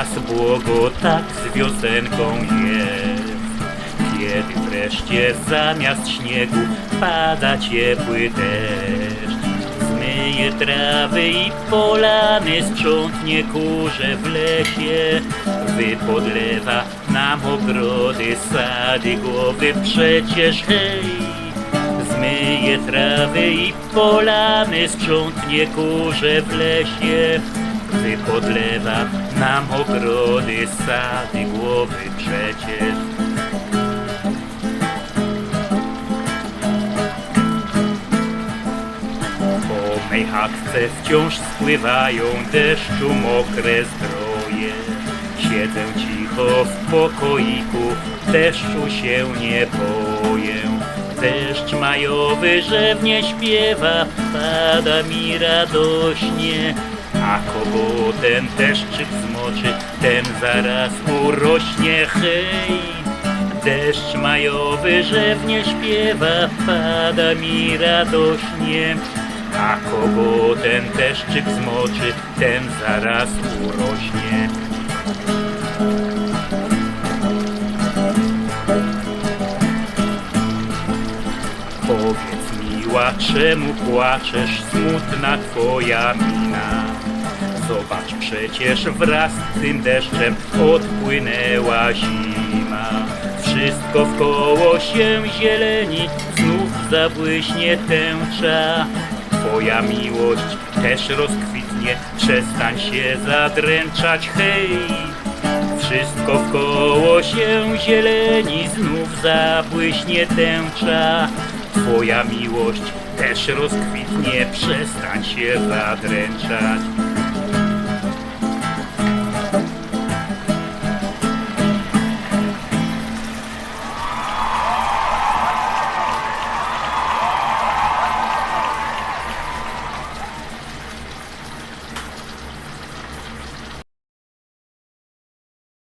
czas błogo tak z wiosenką jest. Kiedy wreszcie zamiast śniegu pada ciepły deszcz. Zmyje trawy i polany, sprzątnie kurze w lesie. Wypodlewa nam ogrody, sady, głowy przecież hej. Trawy i polany, sprzątnie kurze w lesie. Wypodlewa nam ogrody, sady, głowy przecież. Po mej chatce wciąż spływają deszczu mokre zdroje. Siedzę cicho w pokoiku, deszczu się nie boję. Deszcz majowy rzewnie śpiewa, pada mi radośnie. A kogo ten deszczyk zmoczy, ten zaraz urośnie, hej! Deszcz majowy rzewnie śpiewa, pada mi radośnie. A kogo ten deszczyk zmoczy, ten zaraz urośnie. Powiedz miła, czemu płaczesz, smutna twoja mina? Zobacz, przecież wraz z tym deszczem odpłynęła zima. Wszystko wkoło się zieleni, znów zabłyśnie tęcza. Twoja miłość też rozkwitnie, przestań się zadręczać, hej! Wszystko wkoło się zieleni, znów zabłyśnie tęcza. Twoja miłość też rozkwitnie, przestań się zadręczać.